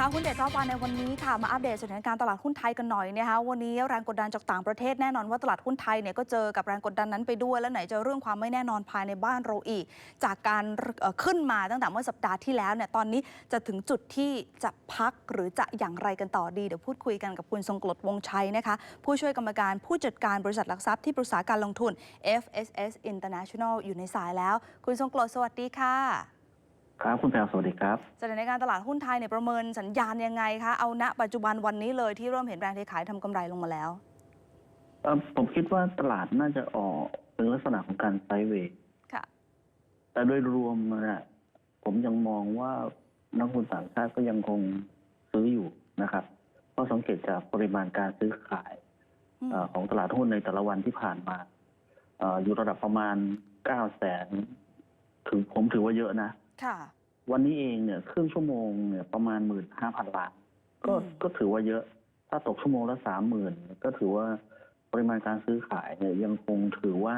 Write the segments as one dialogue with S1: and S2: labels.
S1: คะหุ้นเด็ดรอบวันในวันนี้ค่ะมาอัปเดตสถานการณ์ตลาดหุ้นไทยกันหน่อยนะคะวันนี้แรงกดดันจากต่างประเทศแน่นอนว่าตลาดหุ้นไทยเนี่ยก็เจอกับแรงกดดันนั้นไปด้วย และไหนจะเรื่องความไม่แน่นอนภายในบ้านเราอีก จากการขึ้นมาตั้งแต่เมื่อสัปดาห์ที่แล้วเนี่ยตอนนี้จะถึงจุดที่จะพักหรือจะอย่างไรกันต่อดีเดี๋ยวพูดคุยกันกับคุณทรงกลดวงชัยนะคะผู้ช่วยกรรมการผู้จัดการบริษัทหลักทรัพย์ที่ปรึกษาการลงทุน FSS International อยู่ในสายแล้ว คุณทรงกลดสวัสดีค่ะ
S2: ครับคุณแพรวสวัสดีครับ
S1: สถานการณ์ตลาดหุ้นไทยเนี่ยประเมินสัญญาณยังไงคะ เอาณปัจจุบันวันนี้เลยที่เริ่มเห็นแรงเทขายทำกำไรลงมาแล้ว
S2: เอ่อผมคิดว่าตลาดน่าจะออกเป็นลักษณะของการไซด์เวย์
S1: ค่ะ
S2: แต่โดยรวมนะผมยังมองว่านักลงทุนต่างชาติก็ยังคงซื้ออยู่นะครับเพราะสังเกตจากปริมาณการซื้อขาย
S1: อืม
S2: เอ่อของตลาดหุ้นในแต่ละวันที่ผ่านมาเอ่ออยู่ระดับประมาณเก้าแสนถือผมถือว่าเยอะนะ
S1: ค่ะ
S2: วันนี้เองเนี่ยครึ่งชั่วโมงเนี่ยประมาณหมื่นห้าพันล้านก็
S1: อืม
S2: ก็ถือว่าเยอะ ถ้าตกชั่วโมงละสามหมื่นก็ถือว่าปริมาณการซื้อขายเนี่ยยังคงถือว่า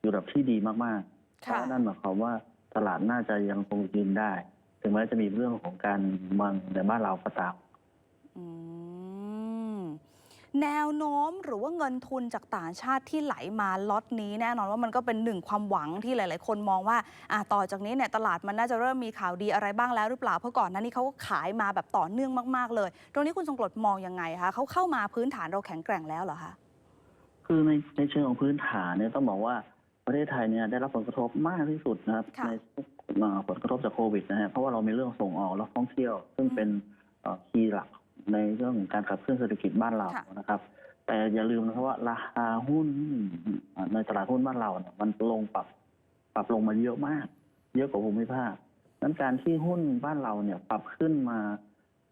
S2: อยู่ระดับที่ดีมากๆเพ
S1: ค่ะ
S2: ราะนั่นหมายความว่าตลาดน่าจะยังคงยืนได้ ถึงแม้จะมีเรื่องของการเมังในบ้านเราก็ตาม
S1: อืม แนวโน้มหรือว่าเงินทุนจากต่างชาติที่ไหลมาล็อตนี้แน่นอนว่ามันก็เป็นหนึ่งความหวังที่หลาย ๆ คนมองว่าอะต่อจากนี้เนี่ยตลาดมันน่าจะเริ่มมีข่าวดีอะไรบ้างแล้วหรือเปล่าเพราะก่อนหน้านี้เขาก็ขายมาแบบต่อเนื่องมาก ๆ เลย ตรงนี้คุณทรงกรดมองยังไงคะเขาเข้ามาพื้นฐานเราแข็งแกร่งแล้วเหรอคะ
S2: คือในในเชิงของพื้นฐานเนี่ยต้องบอกว่าประเทศไทยเนี่ยได้รับผลกระทบมากที่สุดนะครับ
S1: ค่ะ
S2: ในเอ่อผลกระทบจากโควิดนะฮะเพราะว่าเรามีเรื่องส่งออกและท่องเที่ยว ซึ่งเป็นคีย์หลัก ในเรื่องของการขับเคลื่อนเศรษฐกิจบ้านเรา
S1: ค่ะ
S2: นะครับ แต่อย่าลืมนะครับว่าราคาหุ้นในตลาดหุ้นบ้านเราเนี่ยมันลงปรับ ปรับลงมาเยอะมาก เยอะกว่าภูมิภาคนั้นการที่หุ้นบ้านเราเนี่ยปรับขึ้นมา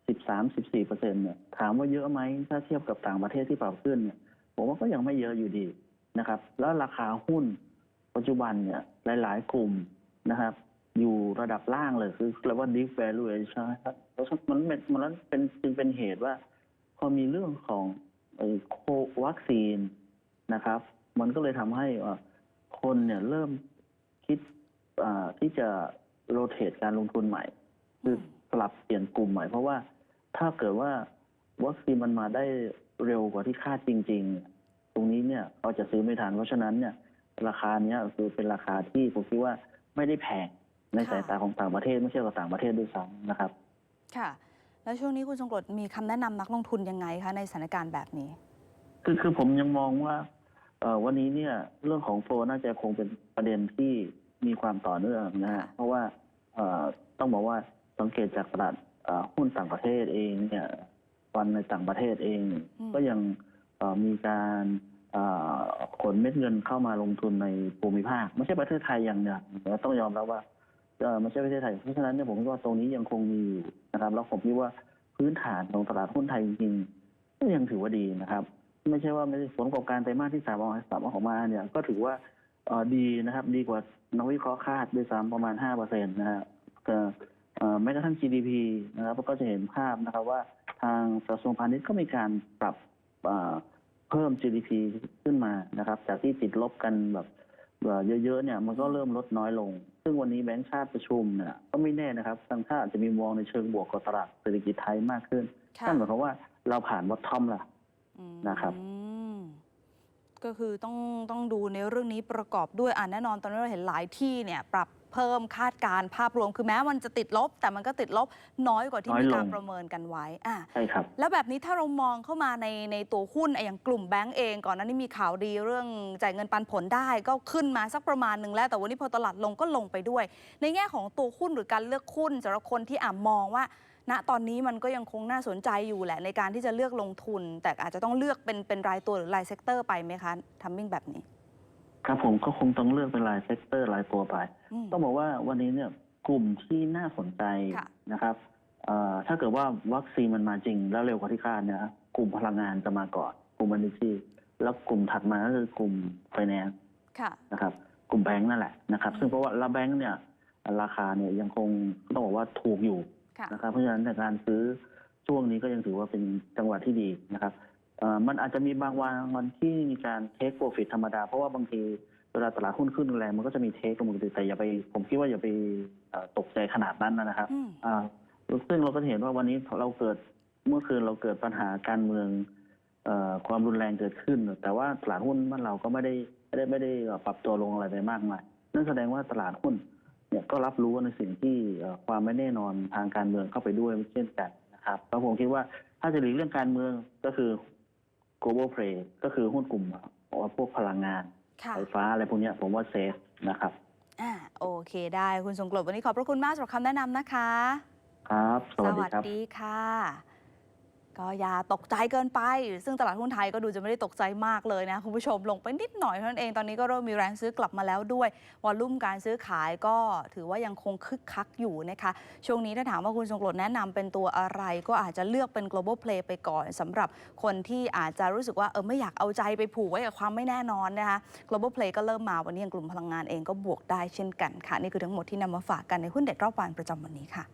S2: 13-14เปอร์เซ็นเนี่ยถามว่าเยอะไหมถ้าเทียบกับต่างประเทศที่ปรับขึ้นเนี่ยผมว่าก็ยังไม่เยอะอยู่ดีนะครับ แล้วราคาหุ้นปัจจุบันเนี่ยหลาย ๆ กลุ่มนะครับ อยู่ระดับล่างเลยคือเรียกว่า deep valuation ครับ แล้วมันเป็นมันเป็นจึงเป็นเหตุว่า พอมีเรื่องของไอ้โควัคซีนนะครับ มันก็เลยทำให้คนเนี่ยเริ่มคิดที่จะโรเตทการลงทุนใหม่ คือสลับเปลี่ยนกลุ่มใหม่ เพราะว่าถ้าเกิดว่าวัคซีนมันมาได้เร็วกว่าที่คาดจริง ๆ ตรงนี้เนี่ยเราจะซื้อไม่ทันเพราะฉะนั้นเนี่ย ราคาเนี้ยคือเป็นราคาที่ผมคิดว่าไม่ได้แพงในสายตาของต่างประเทศไม่ใช่กับต่างประเทศด้วยซ้ำนะครับ
S1: ค่ะ แล้วช่วงนี้คุณทรงกรดมีคำแนะนำนักลงทุนยังไงคะในสถานการณ์แบบนี้
S2: คือคือผมยังมองว่าเอ่อวันนี้เนี่ยเรื่องของโฟลน่าจะคงเป็นประเด็นที่มีความต่อเนื่องนะฮะ
S1: ค่ะ
S2: เพราะว่าเอ่อต้องบอกว่าสังเกตจากตลาดเอ่อหุ้นต่างประเทศเองเนี่ยวันในต่างประเทศเอง ก็ยังเอ่อมีการเอ่อขนเม็ดเงินเข้ามาลงทุนในภูมิภาค ไม่ใช่ประเทศไทยอย่างเดียวแต่ต้องยอมรับว่าเอ่อ ไม่ใช่ประเทศไทย เพราะฉะนั้นเนี่ยผมคิดว่าตรงนี้ยังคงมีอยู่นะครับ แล้วผมคิดว่าพื้นฐานของตลาดหุ้นไทยจริงๆก็ยังถือว่าดีนะครับ ไม่ใช่ว่าไม่ได้ผลประกอบการไตรมาสที่สามออกสามออกมาเนี่ย ก็ถือว่าดีนะครับ ดีกว่านักวิเคราะห์คาดด้วยซ้ำประมาณห้าเปอร์เซ็นต์นะฮะแต่แม้กระทั่ง GDP นะครับก็จะเห็นภาพนะครับว่าทางกระทรวงพาณิชย์ก็มีการปรับเพิ่ม GDP ขึ้นมานะครับ จากที่ติดลบกันแบบ เอ่อเยอะๆเนี่ยมันก็เริ่มลดน้อยลง ซึ่งวันนี้แบงก์ชาติประชุมเนี่ยก็ไม่แน่นะครับทางชาติอาจจะมีมองในเชิงบวกกับตลาดเศรษฐกิจไทยมากขึ้น
S1: ค่ะ
S2: นั่นหมายความว่าเราผ่านวัตทอมละ
S1: อืม
S2: นะครับ
S1: ก็คือต้องต้องดูในเรื่องนี้ประกอบด้วยอ่าแน่นอนตอนนี้เราเห็นหลายที่เนี่ยปรับ เพิ่มคาดการณ์ภาพรวม คือแม้มันจะติดลบ แต่มันก็ติดลบน้อยกว่าที่
S2: น้อย
S1: มี
S2: ลง
S1: การประเมินกันไว้อะ
S2: ใช่ครับ
S1: แล้วแบบนี้ถ้าเรามองเข้ามาในในตัวหุ้นไอ้อย่างกลุ่มแบงก์เองก่อนหน้านี้มีข่าวดีเรื่องจ่ายเงินปันผลได้ ก็ขึ้นมาสักประมาณหนึ่งแล้ว แต่วันนี้พอตลาดลงก็ลงไปด้วย ในแง่ของตัวหุ้นหรือการเลือกหุ้นสำหรับคนที่อ่ามองว่าณตอนนี้มันก็ยังคงน่าสนใจอยู่แหละในการที่จะเลือกลงทุน แต่อาจจะต้องเลือกเป็นเป็นรายตัวหรือรายเซกเตอร์ไปไหมคะทัมมิ่งแบบนี้
S2: ครับผมก็คงต้องเลือกเป็นรายเซกเตอร์รายตัวไป
S1: อืม
S2: ต้องบอกว่าวันนี้เนี่ยกลุ่มที่น่าสนใจ
S1: ค่ะ
S2: นะครับเอ่อถ้าเกิดว่าวัคซีนมันมาจริงแล้วเร็วกว่าที่คาดเนี่ยกลุ่มพลังงานจะมาก่อนกลุ่มบัญชีแล้วกลุ่มถัดมาก็คือกลุ่มไฟแนนซ์
S1: ค่ะ
S2: นะครับ กลุ่มแบงก์นั่นแหละนะครับ ซึ่งเพราะว่าละแบงก์เนี่ย ราคาเนี่ยยังคงต้องบอกว่าถูกอยู่
S1: ค่ะ
S2: นะครับ เพราะฉะนั้นในการซื้อช่วงนี้ก็ยังถือว่าเป็นจังหวะที่ดีนะครับเอ่อมันอาจจะมีบางวันวันที่มีการเทคโปรฟิตธรรมดา เพราะว่าบางที เวลาตลาดหุ้นขึ้นแรงมันก็จะมีเทคปกติแต่อย่าไป ผมคิดว่าอย่าไปเอ่อตกใจขนาดนั้นนะครับ
S1: อืม
S2: อ่าซึ่งเราก็เห็นว่าวันนี้เราเกิดเมื่อคืนเราเกิดปัญหาการเมืองเออความรุนแรงเกิดขึ้น แต่ว่าตลาดหุ้นบ้านเราก็ไม่ได้ไม่ได้ไม่ได้ปรับตัวลงอะไรไปมากมายนั่นแสดงว่าตลาดหุ้นเนี่ยก็รับรู้ในสิ่งที่เอ่อความไม่แน่นอนทางการเมืองเข้าไปด้วยเช่นกันนะครับแล้วผมคิดว่าถ้าจะหลีกเรื่องการเมืองก็คือ global play ก็คือหุ้นกลุ่มพวกพลังงาน
S1: ค่ะ
S2: ไฟฟ้าอะไรพวกเนี้ยผมว่าเซฟนะครับ
S1: อ่าโอเคได้คุณทรงกลดวันนี้ขอบพระคุณมากสำหรับคำแนะนำนะคะ
S2: ครับ สวัสดีครับ
S1: ดีค่ะ ก็อย่าตกใจเกินไป ซึ่งตลาดหุ้นไทยก็ดูจะไม่ได้ตกใจมากเลยนะคุณผู้ชมลงไปนิดหน่อยเท่านั้นเองตอนนี้ก็เริ่มมีแรงซื้อกลับมาแล้วด้วยวอลลุ่มการซื้อขายก็ถือว่ายังคงคึกคักอยู่นะคะช่วงนี้ถ้าถามว่าคุณทรงกลดแนะนำเป็นตัวอะไร ก็อาจจะเลือกเป็น global play ไปก่อนสำหรับคนที่อาจจะรู้สึกว่าเออไม่อยากเอาใจไปผูกไว้กับความไม่แน่นอนนะคะ global play ก็เริ่มมาวันนี้อย่างกลุ่มพลังงานเองก็บวกได้เช่นกันค่ะนี่คือทั้งหมดที่นำมาฝากกันในหุ้นเด็ดรอบวันประจำวันนี้ค่ะ